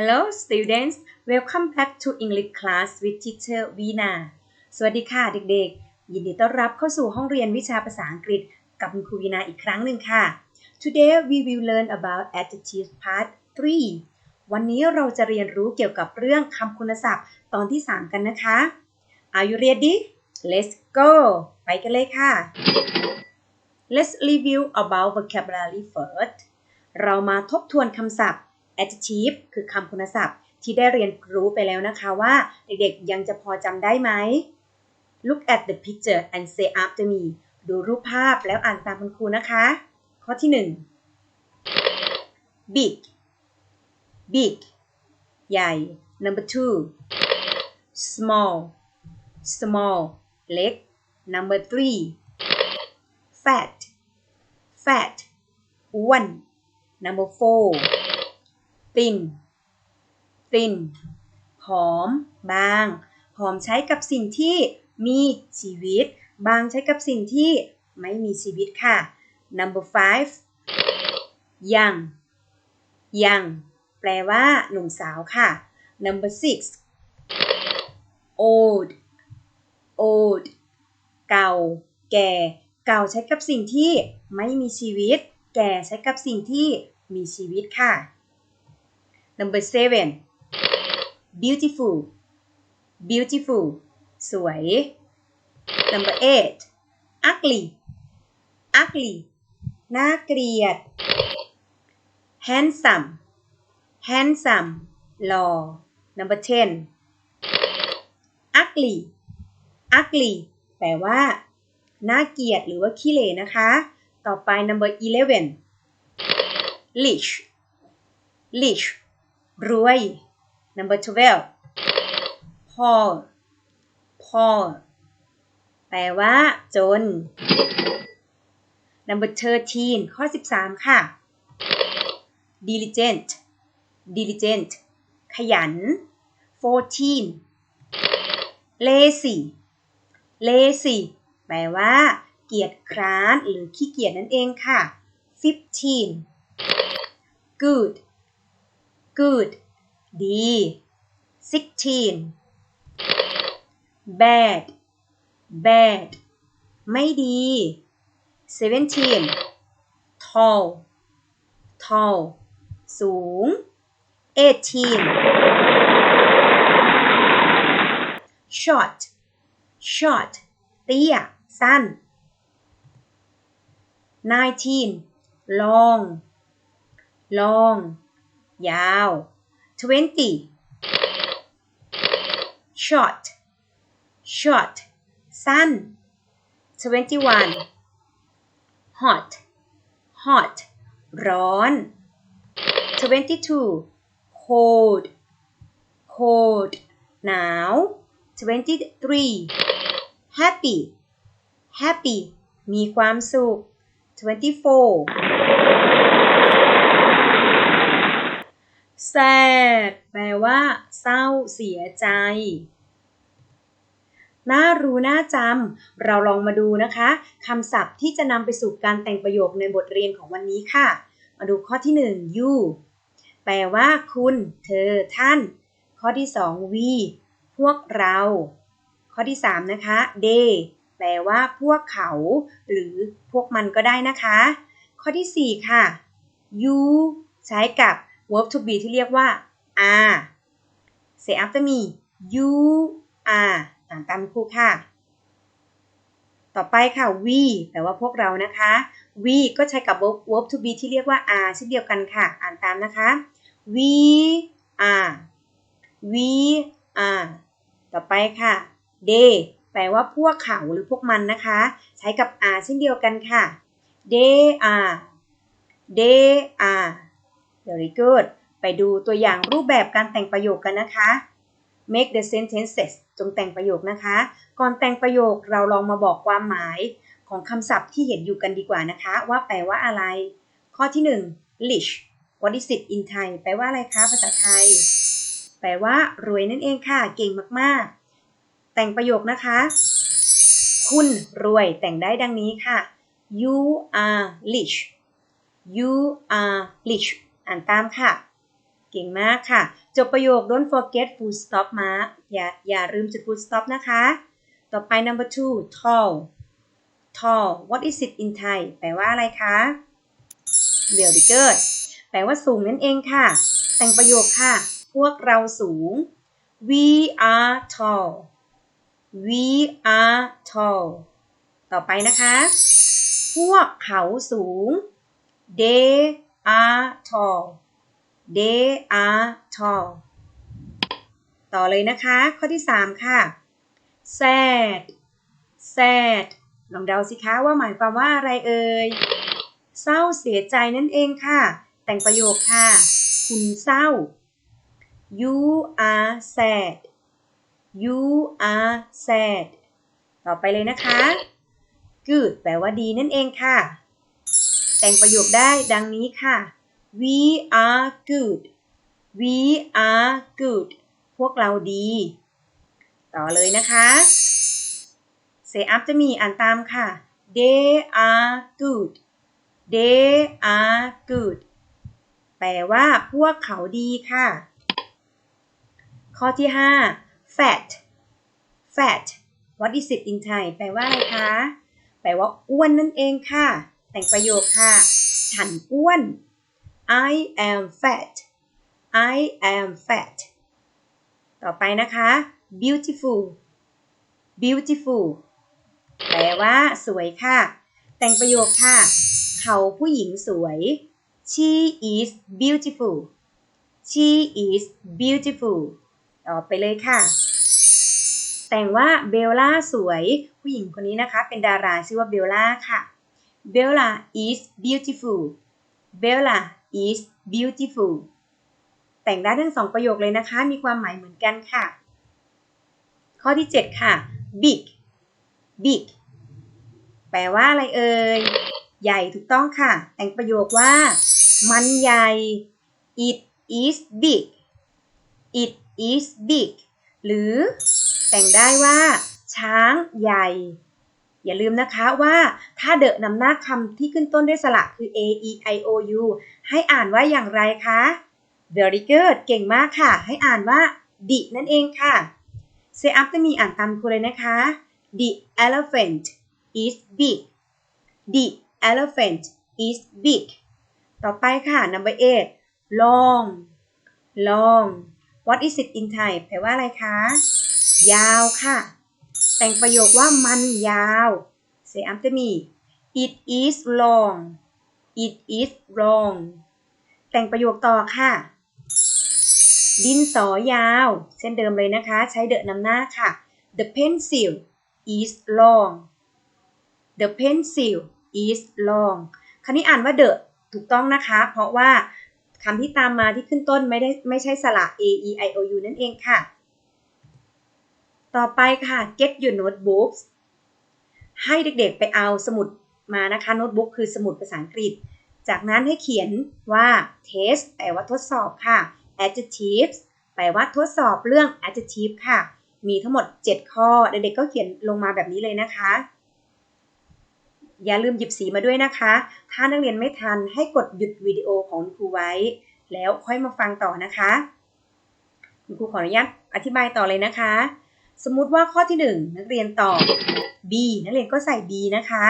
Hello students welcome back to English class with teacher Vina สวัสดีค่ะเด็กๆ ยินดีต้อนรับเข้าสู่ห้องเรียนวิชาภาษาอังกฤษกับคุณครูวีนาอีกครั้งหนึ่งค่ะ Today we will learn about adjective part 3 วันนี้เราจะเรียนรู้เกี่ยวกับเรื่องคำคุณศัพท์ตอนที่ 3 กันนะคะ Are you ready Let's go ไปกันเลยค่ะ Let's review about vocabulary first เรามาทบทวนคำศัพท์ adjective คือคำคุณศัพท์ที่ได้เรียนรู้ไปแล้วนะคะว่าเด็กๆยังจะพอจำได้ไหม Look at the picture and say after me ดูรูปภาพแล้วอ่านตามคุณครูนะคะ ข้อที่ 1 big big ใหญ่ number two small small เล็ก number three fat fat อ้วน number four thin thin ผอม บางผอมใช้กับสิ่งที่มีชีวิต บางใช้กับสิ่งที่ไม่มีชีวิตค่ะ number five young young แปลว่าหนุ่มสาวค่ะ number six old old เก่า แก่ เก่าใช้กับสิ่งที่ไม่มีชีวิต แก่ใช้กับสิ่งที่มีชีวิตค่ะ number seven beautiful beautiful สวย number eight ugly ugly น่าเกลียด handsome handsome หล่อ number ten ugly ugly แปลว่า น่าเกลียดหรือว่าขี้เหร่นะคะ ต่อไป number eleven rich rich รวย number twelve poor poor แปลว่า จน number thirteen ข้อ 13 ค่ะ diligent diligent ขยัน fourteen lazy lazy แปลว่า เกียจคร้านหรือขี้เกียจนั่นเองค่ะ fifteen good good ดี sixteen bad bad ไม่ดี seventeen tall tall สูง eighteen short short เตี้ย สั้น nineteen long long ยาว twenty short short สั้น twenty one hot hot ร้อน twenty two cold cold หนาว twenty three happy happy มีความสุข twenty four sad แปลว่า เศร้า เสียใจน่ารู้น่าจำ เราลองมาดูนะคะคำศัพท์ที่จะนำไปสู่การแต่งประโยคในบทเรียนของวันนี้ค่ะ มาดูข้อที่ 1 you แปลว่า คุณ เธอ ท่าน ข้อที่ 2 we พวกเรา ข้อที่ 3 นะคะ they แปลว่า พวกเขา หรือพวกมันก็ได้นะคะ ข้อที่ 4 ค่ะ you ใช้กับ verb to be ที่เรียกว่า are say after me you are อ่านตามครูค่ะ ต่อไปค่ะ we แปลว่าพวกเรานะคะ we ก็ใช้กับ verb to be ที่เรียกว่า are เช่นเดียวกันค่ะ อ่านตามนะคะ we are we are ต่อไปค่ะ they แปลว่าพวกเขาหรือพวกมันนะคะ ใช้กับ are เช่นเดียวกันค่ะ they are they are very good ไปดูตัวอย่างรูปแบบการแต่งประโยคกันนะคะ make the sentences จงแต่งประโยคนะคะ ก่อนแต่งประโยคเราลองมาบอกความหมายของคำศัพท์ที่เห็นอยู่กันดีกว่านะคะ ว่าแปลว่าอะไร ข้อที่ 1 rich what is it in Thai แปลว่าอะไรคะภาษาไทย แปลว่ารวยนั่นเองค่ะ เก่งมากๆ แต่งประโยคนะคะ คุณรวยแต่งได้ดังนี้ค่ะ you are rich you are rich อ่านตามค่ะ เก่งมากค่ะ จบประโยค don't forget full stop mark อย่าอย่าลืมจุด full stop นะคะ ต่อไป number two tall tall what is it in Thai แปลว่าอะไรคะเ very good แปลว่าสูงนั่นเองค่ะ แต่งประโยคค่ะ พวกเราสูง we are tall we are tall ต่อไปนะคะ พวกเขาสูง they are tall they are tall ต่อเลยนะคะ ข้อที่ 3 ค่ะ sad sad ลองเดาสิคะว่าหมายความว่าอะไรเอ่ย เศร้าเสียใจนั่นเองค่ะ แต่งประโยคค่ะ คุณเศร้า you are sad you are sad ต่อไปเลยนะคะ good แปลว่าดีนั่นเองค่ะ แต่งประโยคได้ดังนี้ค่ะ we are good we are good พวกเราดี ต่อเลยนะคะ say after me อ่านตามค่ะ they are good they are good แปลว่าพวกเขาดีค่ะ ข้อที่ 5 fat fat what is it in Thai แปลว่าอะไรคะ แปลว่าอ้วนนั่นเองค่ะ แต่งประโยคค่ะ ฉันอ้วน I am fat I am fat ต่อไปนะคะ beautiful beautiful แปลว่า สวยค่ะ แต่งประโยคค่ะ เขาผู้หญิงสวย she is beautiful she is beautiful ต่อไปเลยค่ะ แต่งว่าเบลล่าสวย ผู้หญิงคนนี้นะคะ เป็นดาราชื่อว่าเบลล่าค่ะ Bella is beautiful Bella is beautiful แต่งได้ทั้งสองประโยคเลยนะคะ มีความหมายเหมือนกันค่ะ ข้อที่ 7 ค่ะ big big แปลว่าอะไรเอ่ย ใหญ่ถูกต้องค่ะ แต่งประโยคว่า มันใหญ่ it is big it is big หรือแต่งได้ว่า ช้างใหญ่ อย่าลืมนะคะว่า ถ้าเดอะนำหน้าคำที่ขึ้นต้นด้วยสระคือ a e i o u ให้อ่านว่าอย่างไรคะ very good เก่งมากค่ะ ให้อ่านว่า ดินั่นเองค่ะ say after me อ่านตามครูเลยนะคะ the elephant is big the elephant is big ต่อไปค่ะ number eight long long what is it in Thai แปลว่าอะไรคะ ยาวค่ะ แต่งประโยคว่ามันยาว say after me it is long it is long แต่งประโยคต่อค่ะ ดินสอยาว เช่นเดิมเลยนะคะ ใช้เดอะนำหน้าค่ะ the pencil is long the pencil is long คำนี้อ่านว่า the ถูกต้องนะคะ เพราะว่าคำที่ตามมาที่ขึ้นต้นไม่ได้ไม่ใช่สระ a e i o u นั่นเองค่ะ ต่อไปค่ะ get your notebooks ให้เด็กๆไปเอาสมุด มานะคะโน้ตบุ๊กคือสมุดภาษาอังกฤษ จากนั้นให้เขียนว่า test แปลว่าทดสอบค่ะ adjectives แปลว่าทดสอบเรื่อง adjective ค่ะ มีทั้งหมด 7 ข้อ เด็กๆก็เขียนลงมาแบบนี้เลยนะคะ อย่าลืมหยิบสีมาด้วยนะคะ ถ้านักเรียนไม่ทันให้กดหยุดวิดีโอของครูไว้ แล้วค่อยมาฟังต่อนะคะคุณครูขออนุญาตอธิบายต่อเลยนะคะ สมมุติว่าข้อที่ 1 นักเรียนตอบ B นักเรียนก็ใส่ B นะคะ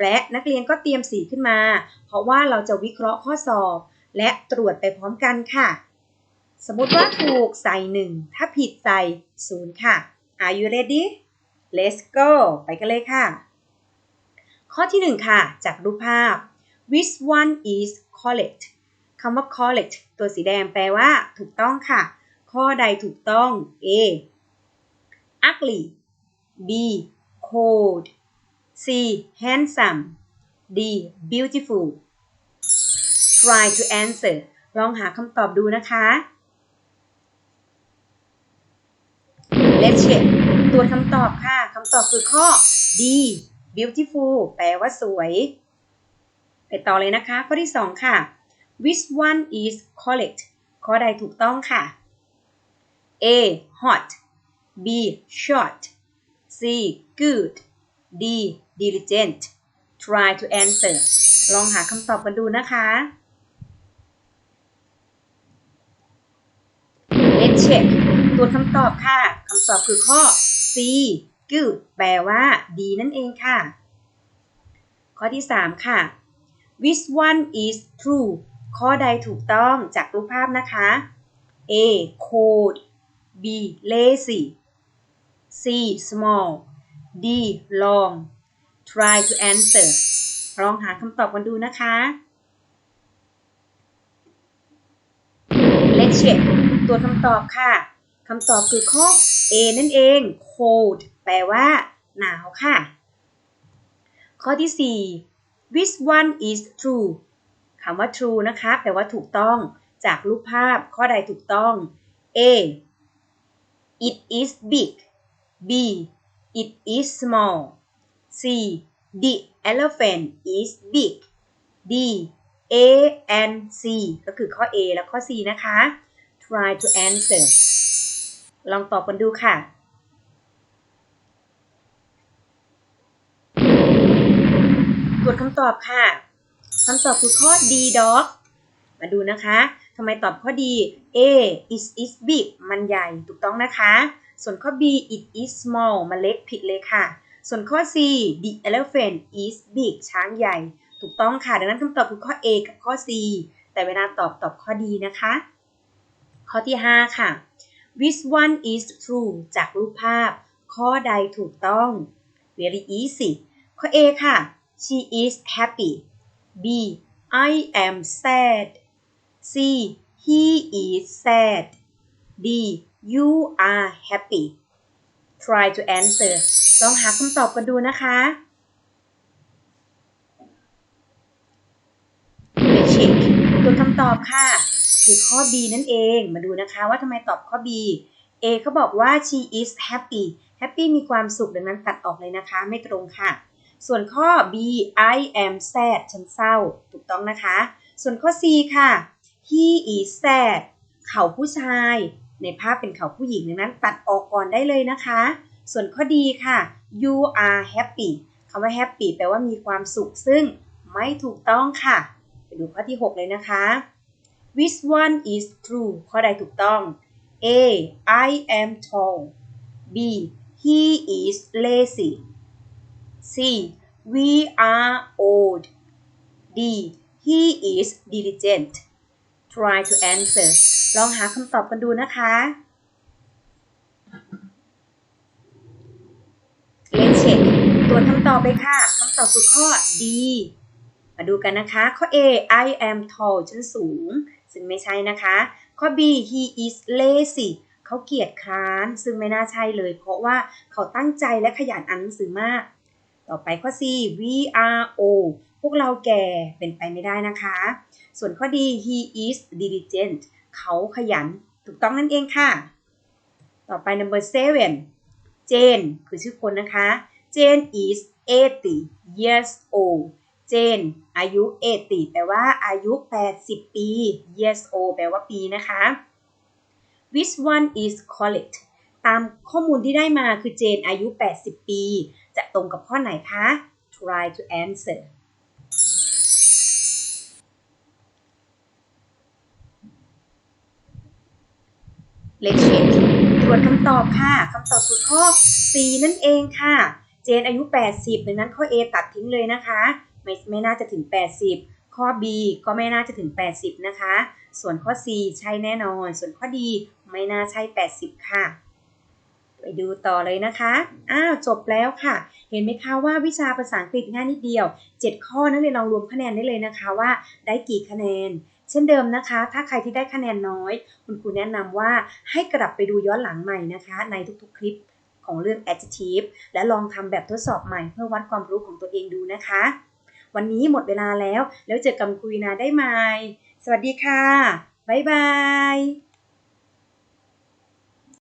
และนักเรียนก็เตรียมสีขึ้นมา เพราะว่าเราจะวิเคราะห์ข้อสอบ และตรวจไปพร้อมกันค่ะ สมมติว่าถูกใส่ 1 ถ้าผิดใส่ 0 ค่ะ Are you ready Let's go ไปกันเลยค่ะ ข้อที่ 1 ค่ะ จากรูปภาพ which one is correct คำว่า correct ตัวสีแดงแปลว่า ถูกต้องค่ะ ข้อใดถูกต้อง A ugly B cold C handsome D beautiful try to answer ลองหาคำตอบดูนะคะ Let's check ตรวคำตอบค่ะคำตอบคือข้อ D beautiful แปลว่าสวย ไปต่อเลยนะคะ ข้อที่ 2 ค่ะ which one is correct ข้อใดถูกต้องค่ะ A hot B short C good D diligent try to answer ลองหาคำตอบกันดูนะคะ let's check ตัวคำตอบค่ะคำตอบคือข้อ C good แปลว่า ดีนั่นเองค่ะ ข้อที่ 3 ค่ะ which one is true ข้อใดถูกต้องจากรูปภาพนะคะ A cold B lazy C small D long try to answer ลองหาคำตอบกันดูนะคะ Let's check ตัวคำตอบค่ะคำตอบคือข้อ A นั่นเอง cold แปลว่า หนาวค่ะ ข้อที่ 4 which one is true คำว่า true นะคะ แปลว่าถูกต้อง จากรูปภาพข้อใดถูกต้อง A it is big B it is small C the elephant is big D A and C ก็คือข้อ A และข้อ C นะคะ try to answer ลองตอบกันดูค่ะตรวจคำตอบค่ะคำตอบคือข้อ D dog มาดูนะคะทำไมตอบข้อ D A is is big มันใหญ่ถูกต้องนะคะ ส่วนข้อ B it is small มันเล็กผิดเลยค่ะ ส่วนข้อ C the elephant is big ช้างใหญ่ ถูกต้องค่ะ ดังนั้นคำตอบคือข้อ A กับข้อ C แต่เวลาตอบตอบข้อ D นะคะ ข้อที่ 5 ค่ะ which one is true จากรูปภาพ ข้อใดถูกต้อง very easy ข้อ A ค่ะ she is happy B I am sad C he is sad D you are happy try to answer ลองหาคำตอบกันดูนะคะ check ตัวคำตอบค่ะ คือข้อ B นั่นเอง มาดูนะคะว่าทำไมตอบข้อ B A เขาบอกว่า she is happy happy มีความสุขดังนั้นตัดออกเลยนะคะ ไม่ตรงค่ะ ส่วนข้อ B I am sad ฉันเศร้า ถูกต้องนะคะ ส่วนข้อ C ค่ะ he is sad เขาผู้ชาย ในภาพเป็นเขาผู้หญิงดังนั้น ตัดออกก่อนได้เลยนะคะ ส่วนข้อ D ค่ะ you are happy คำว่า happy แปลว่ามีความสุขซึ่งไม่ถูกต้องค่ะ ไปดูข้อที่ 6 เลยนะคะ which one is true ข้อใดถูกต้อง A I am tall B he is lazy C we are old D he is diligent try to answer ลองหาคำตอบกันดูนะคะ Let's check ตรวคำตอบเลยค่ะคำตอบคือข้อ D มาดูกันนะคะ ข้อ A I am tall ฉันสูง ซึ่งไม่ใช่นะคะ ข้อ B he is lazy เขาเกียจคร้าน ซึ่งไม่น่าใช่เลย เพราะว่าเขาตั้งใจและขยันอ่านหนังสือมาก ต่อไปข้อ C we are old พวกเราแก่เป็นไปไม่ได้นะคะ ส่วนข้อ D he is diligent เขาขยัน ถูกต้องนั่นเองค่ะ ต่อไป number seven Jane คือชื่อคนนะคะ Jane is 80 years old Jane อายุ 80 แปลว่าอายุ 80 ปี years old แปลว่าปีนะคะ which one is correct ตามข้อมูลที่ได้มาคือ Jane อายุ 80 ปี จะตรงกับข้อไหนคะ try to answer Let's check ตรวจคำตอบค่ะคำตอบคือข้อ C นั่นเองค่ะ เจนอายุ 80ดังนั้นข้อ A ตัดทิ้งเลยนะคะ ไม่ไม่น่าจะถึง 80 ข้อ B ก็ไม่น่าจะถึง 80 นะคะ ส่วนข้อ C ใช่แน่นอน ส่วนข้อ D ไม่น่าใช่ 80 ค่ะ ไปดูต่อเลยนะคะ อ้าวจบแล้วค่ะ เห็นไหมคะว่าวิชาภาษาอังกฤษง่ายนิดเดียว 7 ข้อนักเรียนลองรวมคะแนนได้เลยนะคะว่า ได้กี่คะแนน เช่นเดิมนะคะ ถ้าใครที่ได้คะแนนน้อย คุณครูแนะนำว่าให้กลับไปดูย้อนหลังใหม่นะคะ ในทุกๆคลิปของเรื่อง adjective และลองทำแบบทดสอบใหม่เพื่อวัดความรู้ของตัวเองดูนะคะ วันนี้หมดเวลาแล้ว แล้วเจอกับคุยนาได้ไหมสวัสดีค่ะ บ๊ายบาย